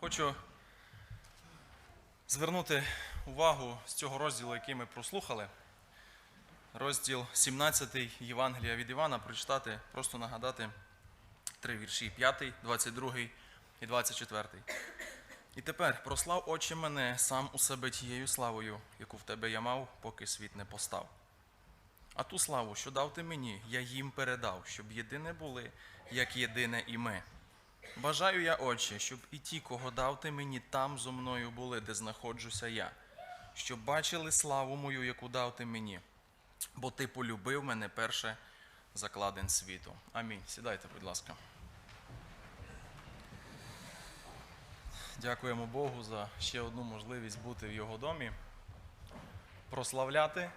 Хочу звернути увагу з цього розділу, який ми прослухали. Розділ 17 Євангелія від Івана, прочитати, просто нагадати три вірші: 5, 22 і 24. І тепер прослав очі мене сам у себе тією славою, яку в тебе я мав, поки світ не постав. А ту славу, що дав ти мені, я їм передав, щоб єдине були, як єдине і ми. Бажаю я, Отче, щоб і ті, кого дав ти мені, там зо мною були, де знаходжуся я, щоб бачили славу мою, яку дав ти мені, бо ти полюбив мене перше закладен світу. Амінь. Сідайте, будь ласка. Дякуємо Богу за ще одну можливість бути в Його домі, прославляти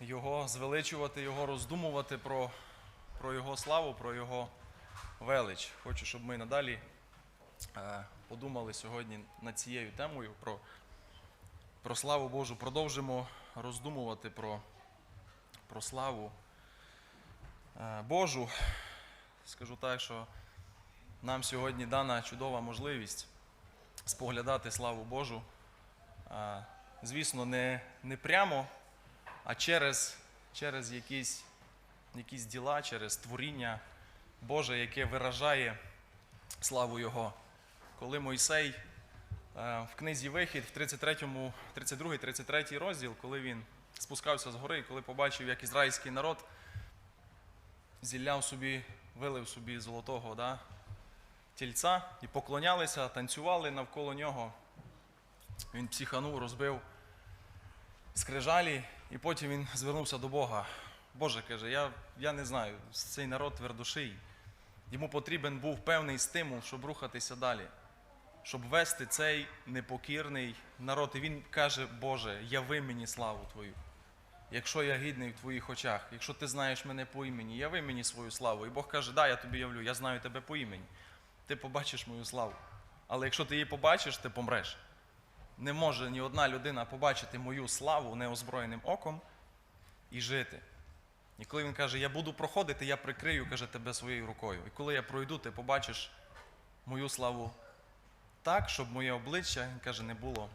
Його, звеличувати Його, роздумувати про, про Його славу, про Його велич. Хочу, щоб ми надалі е, подумали сьогодні над цією темою про, про славу Божу. Продовжимо роздумувати про, про славу е, Божу. Скажу так, що нам сьогодні дана чудова можливість споглядати славу Божу. Е, Звісно, не, не прямо, а через, через якісь, якісь діла, через творіння Боже, яке виражає славу Його. Коли Мойсей е, в книзі Вихід, в 33, 32, 33 розділ, коли він спускався з гори, коли побачив, як ізраїльський народ зілляв собі, вилив собі золотого да, тільця і поклонялися, танцювали навколо нього. Він психанув, розбив скрижалі, і потім він звернувся до Бога. Боже каже, я, я не знаю, цей народ твердоший. Йому потрібен був певний стимул, щоб рухатися далі, щоб вести цей непокірний народ. І він каже, Боже, яви мені славу Твою. Якщо я гідний в твоїх очах, якщо ти знаєш мене по імені, яви мені свою славу. І Бог каже, да, я тобі явлю, я знаю тебе по імені. Ти побачиш мою славу. Але якщо ти її побачиш, ти помреш. Не може ні одна людина побачити мою славу неозброєним оком і жити. І коли він каже, я буду проходити, я прикрию, каже, тебе своєю рукою. І коли я пройду, ти побачиш мою славу так, щоб моє обличчя, він каже, не було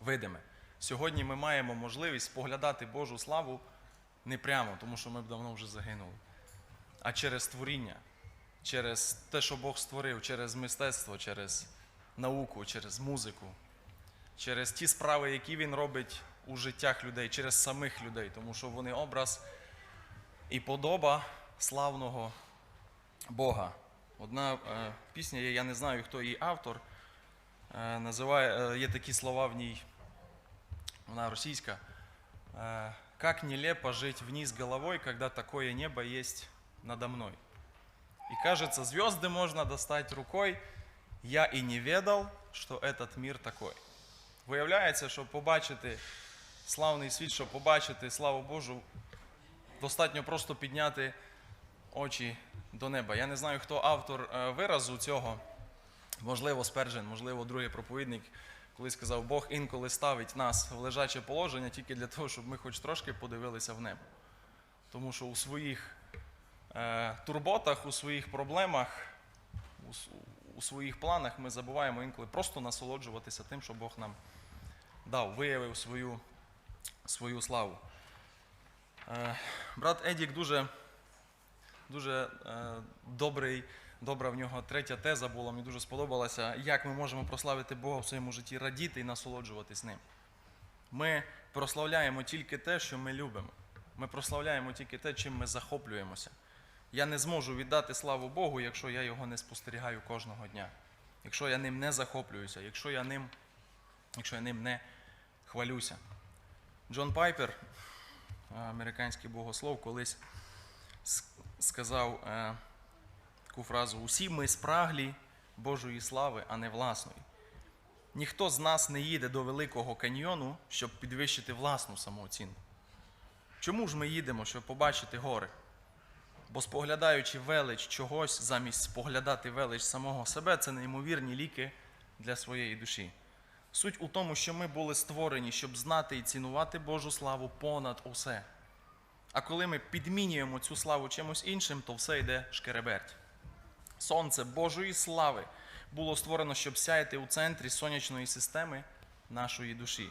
видиме. Сьогодні ми маємо можливість споглядати Божу славу не прямо, тому що ми б давно вже загинули, а через творіння, через те, що Бог створив, через мистецтво, через науку, через музику, через ті справи, які Він робить у життях людей, через самих людей, тому що вони образ і подоба славного Бога. Одна е, пісня я не знаю, хто її автор. Е, називає, е, є такі слова в ній, вона російська. Е, «Как нелепо жить вниз головой, когда такое небо есть надо мной». И кажется, звезды можно достать рукой, я і не ведал, що этот мир такой. Виявляється, щоб побачити славний світ, щоб побачити славу Божу, достатньо просто підняти очі до неба. Я не знаю, хто автор е, виразу цього. Можливо, Сперджен, можливо, другий проповідник, коли сказав, Бог інколи ставить нас в лежаче положення тільки для того, щоб ми хоч трошки подивилися в небо. Тому що у своїх е, турботах, у своїх проблемах, у, у своїх планах ми забуваємо інколи просто насолоджуватися тим, що Бог нам дав, виявив свою, свою славу. Е, Брат Едік дуже, дуже е, добрий, добра в нього третя теза була, мені дуже сподобалася, як ми можемо прославити Бога в своєму житті, радіти і насолоджуватись ним. Ми прославляємо тільки те, що ми любимо. Ми прославляємо тільки те, чим ми захоплюємося. Я не зможу віддати славу Богу, якщо я його не спостерігаю кожного дня, якщо я ним не захоплююся, якщо я ним, якщо я ним не хвалюся. Джон Пайпер, американський богослов, колись сказав е, таку фразу: усі ми спраглі Божої слави, а не власної. Ніхто з нас не їде до Великого каньйону, щоб підвищити власну самооцінку. Чому ж ми їдемо, щоб побачити гори? Бо споглядаючи велич чогось, замість споглядати велич самого себе, це неймовірні ліки для своєї душі. Суть у тому, що ми були створені, щоб знати і цінувати Божу славу понад усе. А коли ми підмінюємо цю славу чимось іншим, то все йде шкереберть. Сонце Божої слави було створено, щоб сяяти у центрі сонячної системи нашої душі.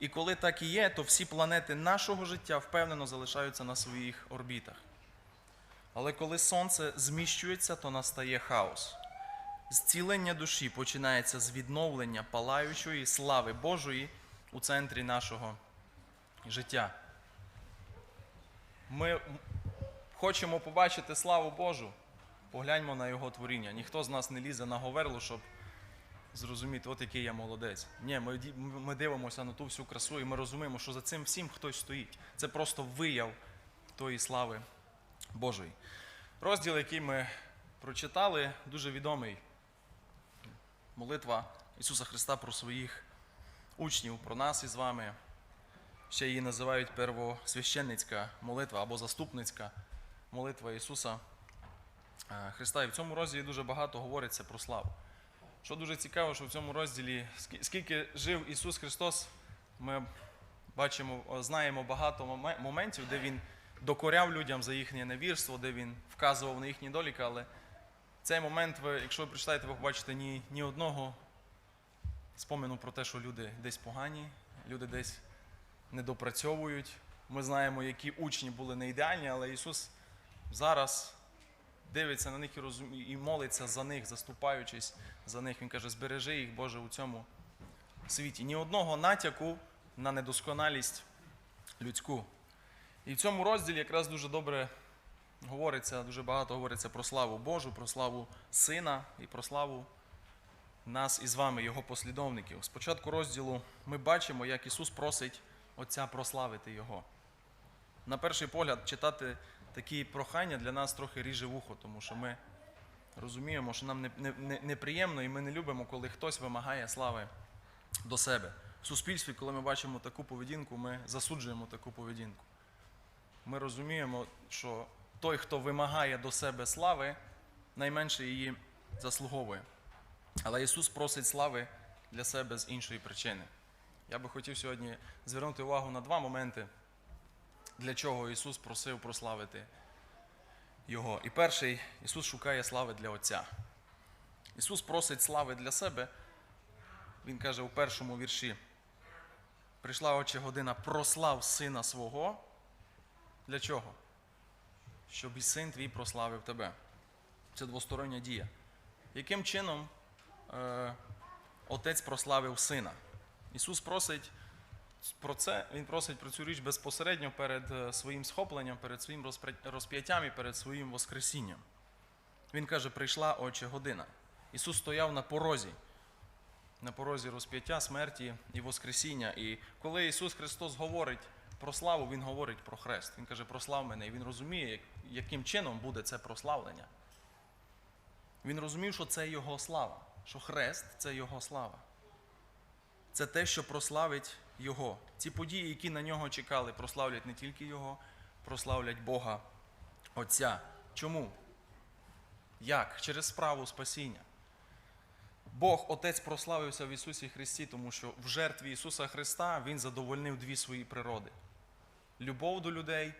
І коли так і є, то всі планети нашого життя впевнено залишаються на своїх орбітах. Але коли сонце зміщується, то настає хаос. Зцілення душі починається з відновлення палаючої слави Божої у центрі нашого життя. Ми хочемо побачити славу Божу, погляньмо на Його творіння. Ніхто з нас не лізе на говерло, щоб зрозуміти, от який я молодець. Ні, ми, ми дивимося на ту всю красу і ми розуміємо, що за цим всім хтось стоїть. Це просто вияв тої слави Божої. Розділ, який ми прочитали, дуже відомий. Молитва Ісуса Христа про своїх учнів, про нас із вами. Ще її називають первосвященницька молитва або заступницька молитва Ісуса е, Христа. І в цьому розділі дуже багато говориться про славу. Що дуже цікаво, що в цьому розділі, скільки жив Ісус Христос, ми бачимо, знаємо багато моментів, де Він докоряв людям за їхнє невірство, де Він вказував на їхні доліки, але цей момент, ви, якщо ви прочитаєте, ви побачите ні, ні одного спомину про те, що люди десь погані, люди десь недопрацьовують. Ми знаємо, які учні були не ідеальні, але Ісус зараз дивиться на них і розуміє, і молиться за них, заступаючись за них. Він каже, збережи їх, Боже, у цьому світі. Ні одного натяку на недосконалість людську. І в цьому розділі якраз дуже добре говориться, дуже багато говориться про славу Божу, про славу Сина і про славу нас із вами, Його послідовників. Спочатку розділу ми бачимо, як Ісус просить Отця прославити Його. На перший погляд, читати такі прохання для нас трохи ріже вухо, тому що ми розуміємо, що нам не- не- не- неприємно і ми не любимо, коли хтось вимагає слави до себе. В суспільстві, коли ми бачимо таку поведінку, ми засуджуємо таку поведінку. Ми розуміємо, що той, хто вимагає до себе слави, найменше її заслуговує. Але Ісус просить слави для себе з іншої причини. Я би хотів сьогодні звернути увагу на два моменти, для чого Ісус просив прославити Його. І перший, Ісус шукає слави для Отця. Ісус просить слави для себе. Він каже у першому вірші: прийшла Отче година, прослав Сина свого. Для чого? Щоб і син твій прославив тебе. Це двостороння дія. Яким чином е, Отець прославив Сина? Ісус просить про це, Він просить про цю річ безпосередньо перед е, своїм схопленням, перед своїм розп'яттям і перед своїм Воскресінням. Він каже, прийшла Отче година. Ісус стояв на порозі, на порозі розп'яття, смерті і Воскресіння. І коли Ісус Христос говорить про славу, Він говорить про хрест. Він каже, прослав мене. І Він розуміє, яким чином буде це прославлення. Він розумів, що це Його слава, що хрест це Його слава. Це те, що прославить Його. Ці події, які на нього чекали, прославлять не тільки Його, прославлять Бога Отця. Чому? Як? Через справу спасіння. Бог, Отець прославився в Ісусі Христі, тому що в жертві Ісуса Христа Він задовольнив дві свої природи: любов до людей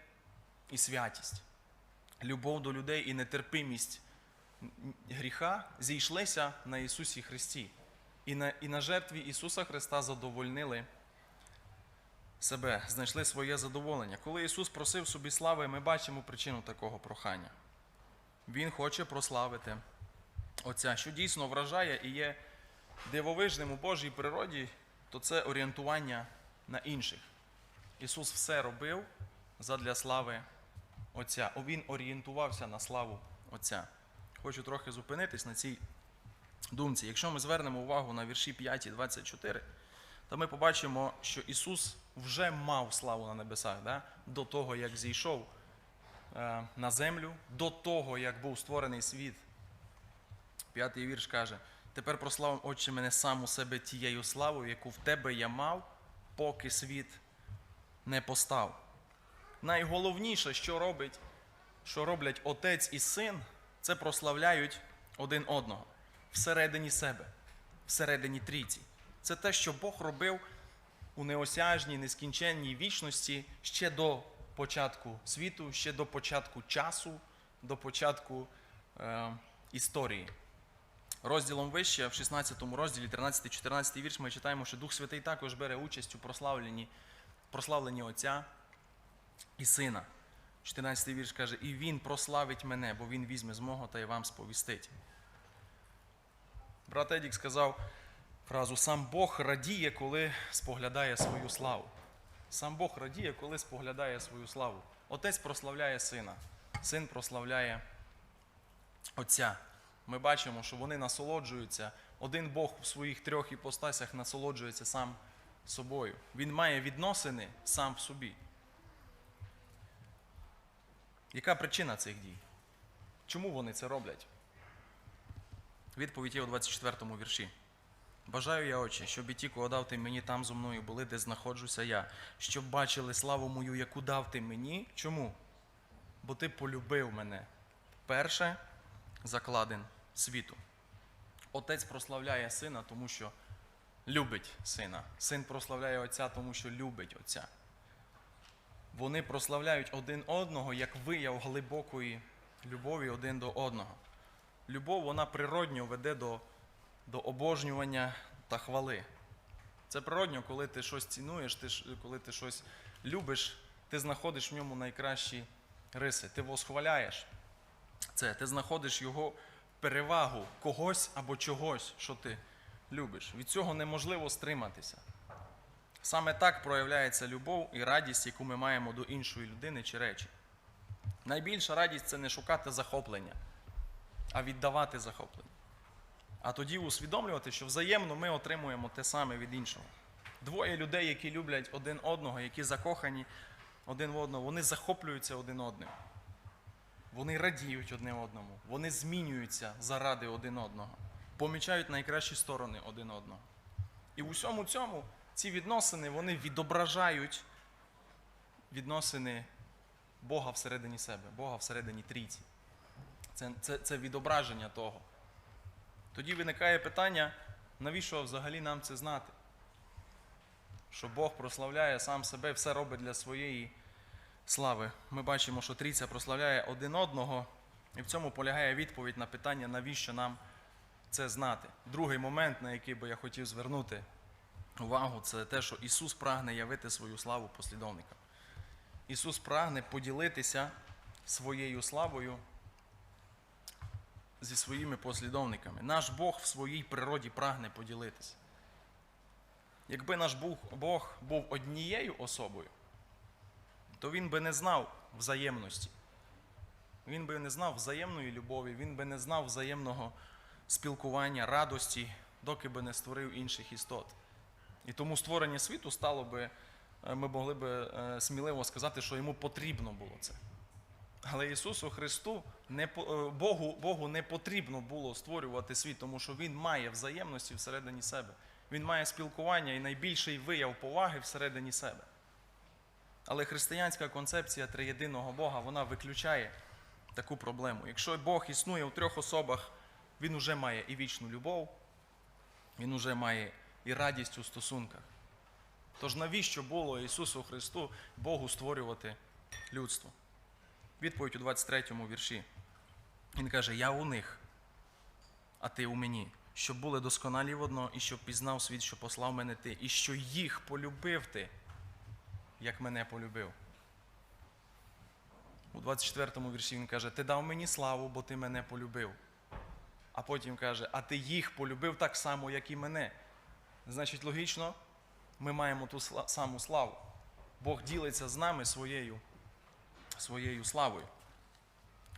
і святість. Любов до людей і нетерпимість гріха зійшлися на Ісусі Христі. І на, і на жертві Ісуса Христа задовольнили себе, знайшли своє задоволення. Коли Ісус просив собі слави, ми бачимо причину такого прохання. Він хоче прославити Отця, що дійсно вражає і є дивовижним у Божій природі, то це орієнтування на інших. Ісус все робив задля слави Отця. Він орієнтувався на славу Отця. Хочу трохи зупинитись на цій думці. Якщо ми звернемо увагу на вірші 5 і 24, то ми побачимо, що Ісус вже мав славу на небесах да? до того, як зійшов е, на землю, до того, як був створений світ. П'ятий вірш каже: Тепер прослав Отче мене сам у себе тією славою, яку в тебе я мав, поки світ не постав. Найголовніше, що робить, що роблять отець і син, це прославляють один одного всередині себе, всередині трійці. Це те, що Бог робив у неосяжній, нескінченній вічності ще до початку світу, ще до початку часу, до початку е, історії. розділом вище, в 16 розділі, 13-14 вірш, ми читаємо, що Дух Святий також бере участь у прославленні, прославленні Отця і Сина. 14 вірш каже, і Він прославить мене, бо Він візьме з мого та й вам сповістить. Брат Едік сказав фразу: сам Бог радіє, коли споглядає свою славу. Сам Бог радіє, коли споглядає свою славу. Отець прославляє сина, син прославляє Отця. Ми бачимо, що вони насолоджуються. Один Бог в своїх трьох іпостасях насолоджується сам собою. Він має відносини сам в собі. Яка причина цих дій? Чому вони це роблять? Відповідь є у 24 му вірші. Бажаю я, Отче, щоб і ті, кого дав ти мені там зо мною були, де знаходжуся я, щоб бачили славу мою, яку дав ти мені. Чому? Бо ти полюбив мене перше закладен світу. Отець прославляє сина, тому що любить сина. Син прославляє Отця, тому що любить Отця. Вони прославляють один одного як вияв глибокої любові один до одного. Любов вона природньо веде до, до обожнювання та хвали. Це природньо, коли ти щось цінуєш, ти, коли ти щось любиш, ти знаходиш в ньому найкращі риси. Ти восхваляєш це, ти знаходиш його перевагу когось або чогось, що ти любиш. Від цього неможливо стриматися. Саме так проявляється любов і радість, яку ми маємо до іншої людини чи речі. Найбільша радість це не шукати захоплення, а віддавати захоплення. А тоді усвідомлювати, що взаємно ми отримуємо те саме від іншого. Двоє людей, які люблять один одного, які закохані один в одного, вони захоплюються один одним. Вони радіють одне одному, вони змінюються заради один одного, помічають найкращі сторони один одного. І в усьому цьому ці відносини вони відображають відносини Бога всередині себе, Бога всередині трійці. Це, це, це відображення того. Тоді виникає питання, навіщо взагалі нам це знати? Що Бог прославляє сам себе, все робить для своєї слави. Ми бачимо, що трійця прославляє один одного, і в цьому полягає відповідь на питання, навіщо нам це знати. Другий момент, на який би я хотів звернути увагу, це те, що Ісус прагне явити свою славу послідовникам. Ісус прагне поділитися своєю славою зі своїми послідовниками. Наш Бог в своїй природі прагне поділитися. Якби наш Бог, був однією особою, то він би не знав взаємності. Він би не знав взаємної любові, він би не знав взаємного спілкування, радості, доки би не створив інших істот. І тому створення світу стало би, е, ми могли би е, сміливо сказати, що йому потрібно було це. Але Ісусу Христу не е, Богу, Богу не потрібно було створювати світ, тому що Він має взаємності всередині себе. Він має спілкування і найбільший вияв поваги всередині себе. Але християнська концепція триєдиного Бога вона виключає таку проблему. Якщо Бог існує у трьох особах, Він уже має і вічну любов, Він уже має і радість у стосунках. Тож навіщо було Ісусу Христу Богу створювати людство? Відповідь у 23 вірші. Він каже: Я у них, а ти у мені, щоб були досконалі в одно, і щоб пізнав світ, що послав мене ти, і що їх полюбив ти, як мене полюбив. У 24 вірші він каже: Ти дав мені славу, бо ти мене полюбив. А потім каже, а ти їх полюбив так само, як і мене. Значить, логічно, ми маємо ту саму славу. Бог ділиться з нами своєю, своєю славою.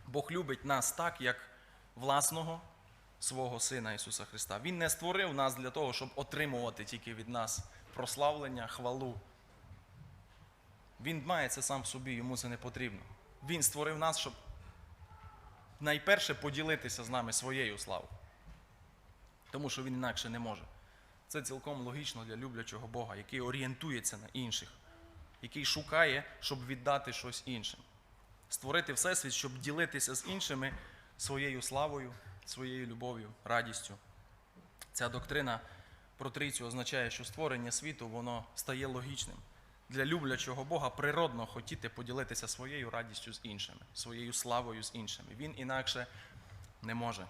Бог любить нас так, як власного свого Сина Ісуса Христа. Він не створив нас для того, щоб отримувати тільки від нас прославлення, хвалу. Він має це сам в собі, йому це не потрібно. Він створив нас, щоб найперше поділитися з нами своєю славою. Тому що він інакше не може. Це цілком логічно для люблячого Бога, який орієнтується на інших, який шукає, щоб віддати щось іншим. Створити всесвіт, щоб ділитися з іншими своєю славою, своєю любов'ю, радістю. Ця доктрина про трійцю означає, що створення світу воно стає логічним. Для люблячого Бога природно хотіти поділитися своєю радістю з іншими, своєю славою з іншими. Він інакше не може.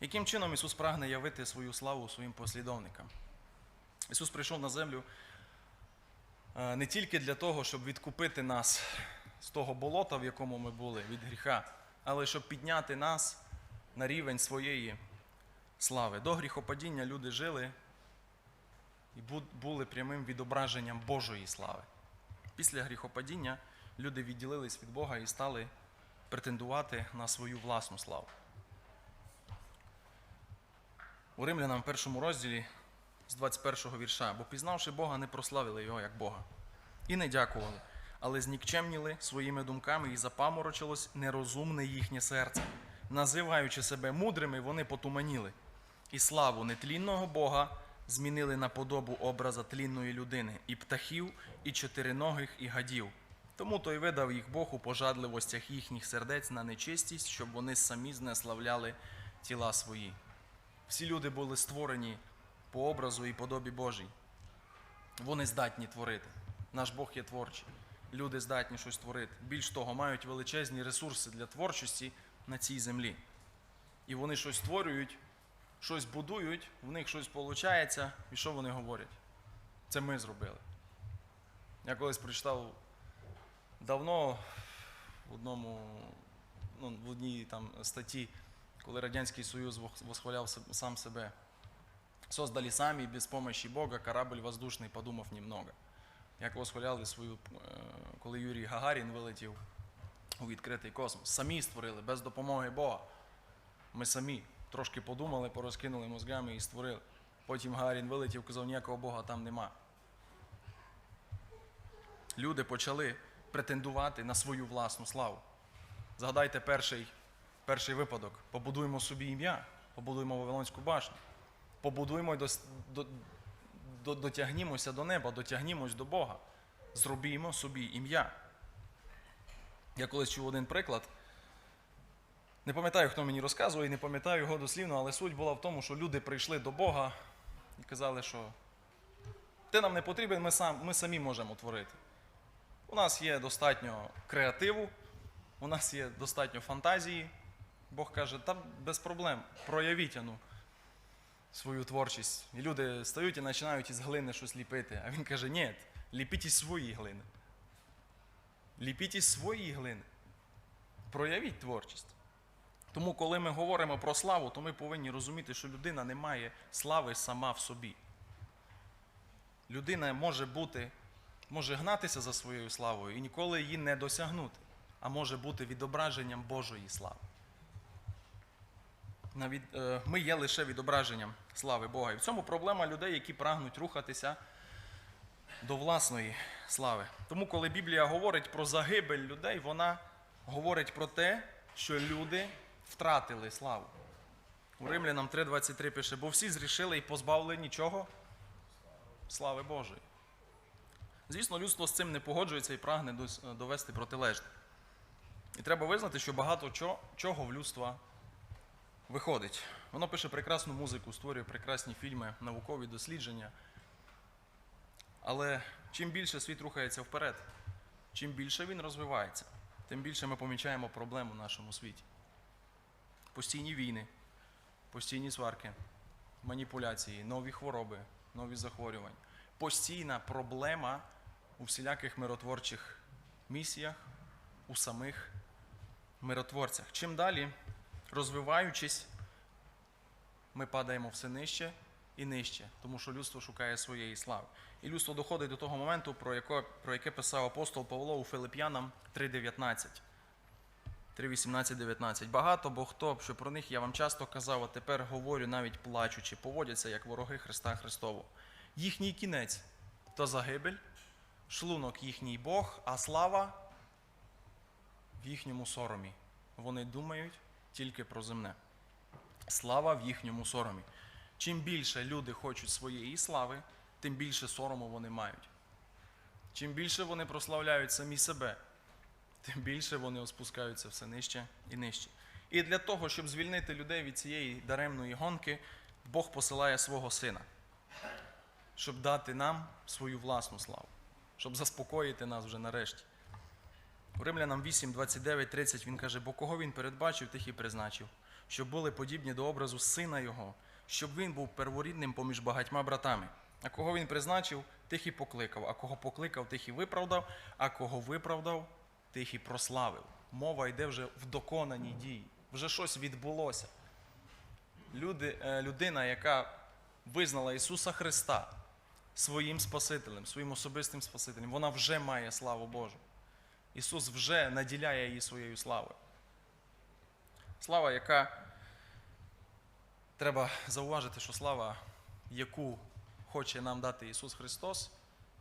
Яким чином Ісус прагне явити свою славу своїм послідовникам? Ісус прийшов на землю е, не тільки для того, щоб відкупити нас з того болота, в якому ми були, від гріха, але щоб підняти нас на рівень своєї слави. До гріхопадіння люди жили і були прямим відображенням Божої слави. Після гріхопадіння люди відділились від Бога і стали претендувати на свою власну славу. У Римлянам в першому розділі з 21 го вірша, бо пізнавши Бога, не прославили його як Бога. І не дякували, але знікчемніли своїми думками і запаморочилось нерозумне їхнє серце. Називаючи себе мудрими, вони потуманіли. І славу нетлінного Бога змінили на подобу образа тлінної людини, і птахів, і чотириногих, і гадів. Тому той видав їх Бог у пожадливостях їхніх сердець на нечистість, щоб вони самі знеславляли тіла свої. Всі люди були створені по образу і подобі Божій. Вони здатні творити. Наш Бог є творчий. Люди здатні щось творити. Більш того, мають величезні ресурси для творчості на цій землі. І вони щось створюють, щось будують, в них щось виходить, і що вони говорять? Це ми зробили. Я колись прочитав давно в одному, ну, в одній там статті, коли Радянський Союз восхваляв сам себе. Создали сами, без помощи Бога, корабль воздушний, подумав немного. Як восхваляли свою, е, коли Юрій Гагарін вилетів у відкритий космос. Самі створили, без допомоги Бога. Ми самі трошки подумали, порозкинули мозгами і створили. Потім Гагарін вилетів, казав, ніякого Бога там нема. Люди почали претендувати на свою власну славу. Згадайте перший, перший випадок. Побудуємо собі ім'я, побудуємо Вавилонську башню, побудуємо і дос- до, до, дотягнімося до неба, дотягнімось до Бога. Зробімо собі ім'я. Я колись чув один приклад. Не пам'ятаю, хто мені розказував, і не пам'ятаю його дослівно, але суть була в тому, що люди прийшли до Бога і казали, що ти нам не потрібен, ми, сам, ми самі можемо творити. У нас є достатньо креативу, у нас є достатньо фантазії. Бог каже, та без проблем, проявіть ану свою творчість. І люди стають і починають із глини щось ліпити. А він каже, ні, ліпіть із своєї глини. Ліпіть із своєї глини. Проявіть творчість. Тому, коли ми говоримо про славу, то ми повинні розуміти, що людина не має слави сама в собі. Людина може бути, може гнатися за своєю славою і ніколи її не досягнути, а може бути відображенням Божої слави. Навіть, е, Ми є лише відображенням слави Бога. І в цьому проблема людей, які прагнуть рухатися до власної слави. Тому, коли Біблія говорить про загибель людей, вона говорить про те, що люди втратили славу. У Римлянам 3.23 пише, бо всі зрішили і позбавлені чого? Слави Божої. Звісно, людство з цим не погоджується і прагне довести протилежне. І треба визнати, що багато чого в людства виходить. Воно пише прекрасну музику, створює прекрасні фільми, наукові дослідження. Але чим більше світ рухається вперед, чим більше він розвивається, тим більше ми помічаємо проблем у нашому світі. Постійні війни, постійні сварки, маніпуляції, нові хвороби, нові захворювання. Постійна проблема у всіляких миротворчих місіях, у самих миротворцях. Чим далі, розвиваючись, ми падаємо все нижче і нижче, тому що людство шукає своєї слави. І людство доходить до того моменту, про яке, писав апостол Павло у Филип'янам 3.19. 3.18, 19. Багато, бо хто, що про них я вам часто казав, а тепер говорю навіть плачучи, поводяться як вороги Христа Христового. Їхній кінець то загибель, шлунок їхній Бог, а слава в їхньому соромі. Вони думають тільки про земне. Слава в їхньому соромі. Чим більше люди хочуть своєї слави, тим більше сорому вони мають. Чим більше вони прославляють самі себе, тим більше вони опускаються все нижче і нижче. І для того, щоб звільнити людей від цієї даремної гонки, Бог посилає свого сина, щоб дати нам свою власну славу, щоб заспокоїти нас вже нарешті. У Римлянам 8, 29, 30 він каже, бо кого він передбачив, тих і призначив, щоб були подібні до образу сина Його, щоб він був перворідним поміж багатьма братами. А кого він призначив, тих і покликав, а кого покликав, тих і виправдав, а кого виправдав, тих і прославив. Мова йде вже в доконаній дії. Вже щось відбулося. Люди, е, людина, яка визнала Ісуса Христа своїм Спасителем, своїм особистим Спасителем, вона вже має славу Божу. Ісус вже наділяє її своєю славою. Слава, яка треба зауважити, що слава, яку хоче нам дати Ісус Христос,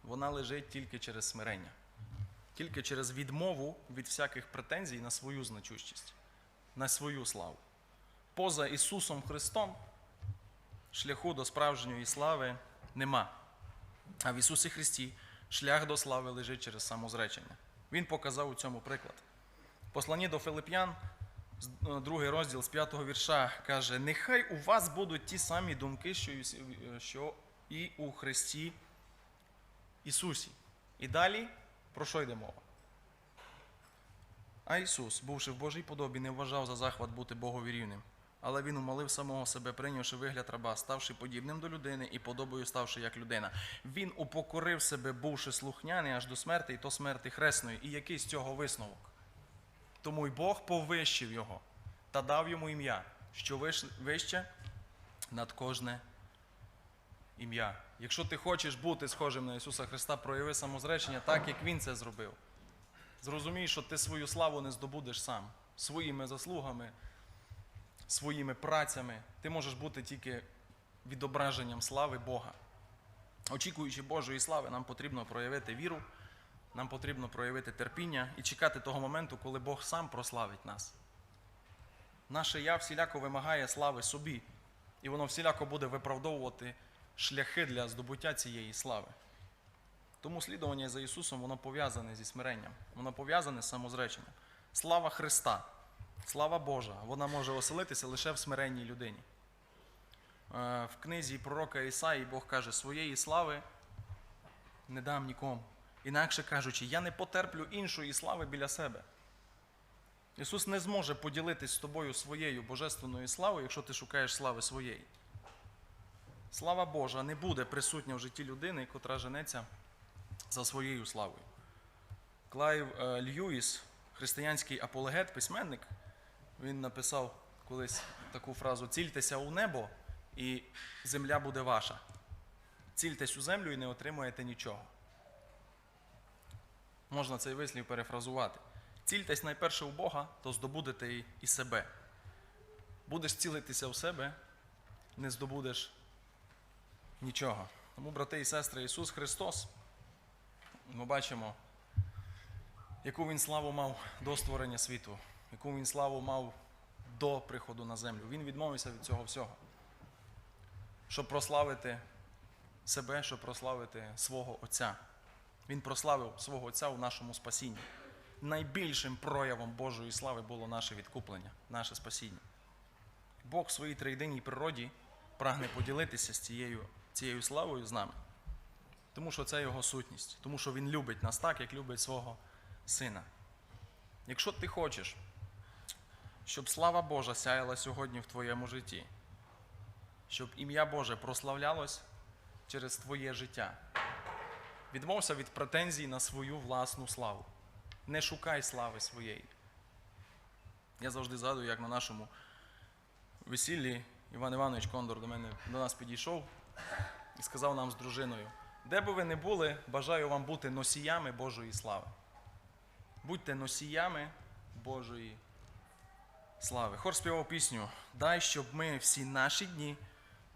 вона лежить тільки через смирення, тільки через відмову від всяких претензій на свою значущість, на свою славу. Поза Ісусом Христом шляху до справжньої слави нема. А в Ісусі Христі шлях до слави лежить через самозречення. Він показав у цьому приклад. В посланні до Филип'ян, е, другий розділ з п'ятого вірша, каже: Нехай у вас будуть ті самі думки, що і е, що і у Христі Ісусі. І далі про що йде мова? А Ісус, бувши в Божій подобі, не вважав за захват бути Богові рівним, але він умолив самого себе, прийнявши вигляд раба, ставши подібним до людини і подобою ставши як людина. Він упокорив себе, бувши слухняний аж до смерти, і то смерти хресної. І який з цього висновок? Тому й Бог повищив його та дав йому ім'я, що вище над кожне ім'я. Якщо ти хочеш бути схожим на Ісуса Христа, прояви самозречення так, як Він це зробив. Зрозумій, що ти свою славу не здобудеш сам. Своїми заслугами, своїми працями. Ти можеш бути тільки відображенням слави Бога. Очікуючи Божої слави, нам потрібно проявити віру, нам потрібно проявити терпіння і чекати того моменту, коли Бог сам прославить нас. Наше я всіляко вимагає слави собі, і воно всіляко буде виправдовувати шляхи для здобуття цієї слави. Тому слідування за Ісусом воно пов'язане зі смиренням, воно пов'язане з самозреченням. Слава Христа, слава Божа, вона може оселитися лише в смиренній людині. Е, В книзі пророка Ісаї Бог каже, своєї слави не дам нікому. Інакше кажучи, я не потерплю іншої слави біля себе. Ісус не зможе поділитись з тобою своєю божественною славою, якщо ти шукаєш слави своєї. Слава Божа не буде присутня в житті людини, котра женеться за своєю славою. Клайв е, Льюіс, християнський апологет, письменник, він написав колись таку фразу: цільтеся у небо, і земля буде ваша. Цільтесь у землю і не отримуєте нічого. Можна цей вислів перефразувати. Цільтесь найперше у Бога, то здобудете і, і себе. Будеш цілитися у себе, не здобудеш нічого. Тому, брати і сестри, Ісус Христос, ми бачимо, яку Він славу мав до створення світу, яку Він славу мав до приходу на землю. Він відмовився від цього всього, щоб прославити себе, щоб прославити свого Отця. Він прославив свого Отця у нашому спасінні. Найбільшим проявом Божої слави було наше відкуплення, наше спасіння. Бог в своїй триєдинній природі прагне поділитися з цією, цією славою з нами. Тому що це його сутність, тому що він любить нас так, як любить свого сина. Якщо ти хочеш, щоб слава Божа сяяла сьогодні в твоєму житті, щоб ім'я Боже прославлялось через твоє життя, відмовся від претензій на свою власну славу. Не шукай слави своєї. Я завжди згадую, як на нашому весіллі Іван Іванович Кондор до мене до нас підійшов і сказав нам з дружиною: де би ви не були, бажаю вам бути носіями Божої слави. Будьте носіями Божої слави. Хор співав пісню Дай, щоб ми всі наші дні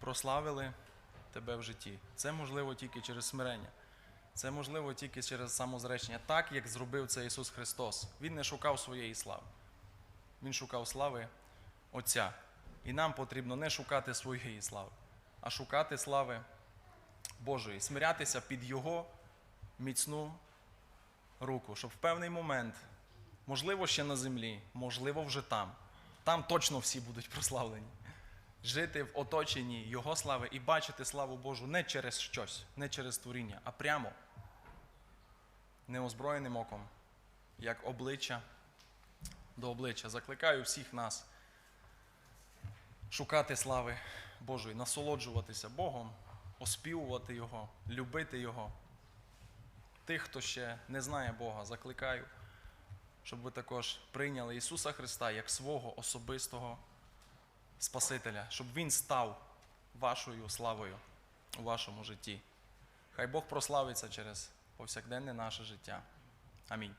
прославили тебе в житті. Це можливо тільки через смирення. Це можливо тільки через самозречення, так як зробив це Ісус Христос. Він не шукав своєї слави. Він шукав слави Отця. І нам потрібно не шукати своєї слави, а шукати слави Божої, смирятися під Його міцну руку, щоб в певний момент, можливо, ще на землі, можливо, вже там, там точно всі будуть прославлені. Жити в оточенні Його слави і бачити славу Божу не через щось, не через творіння, а прямо, неозброєним оком, як обличчя до обличчя. Закликаю всіх нас шукати слави Божої, насолоджуватися Богом, оспівувати Його, любити Його. Тих, хто ще не знає Бога, закликаю, щоб ви також прийняли Ісуса Христа як свого особистого Спасителя, щоб Він став вашою славою у вашому житті. Хай Бог прославиться через повсякденне наше життя. Амінь.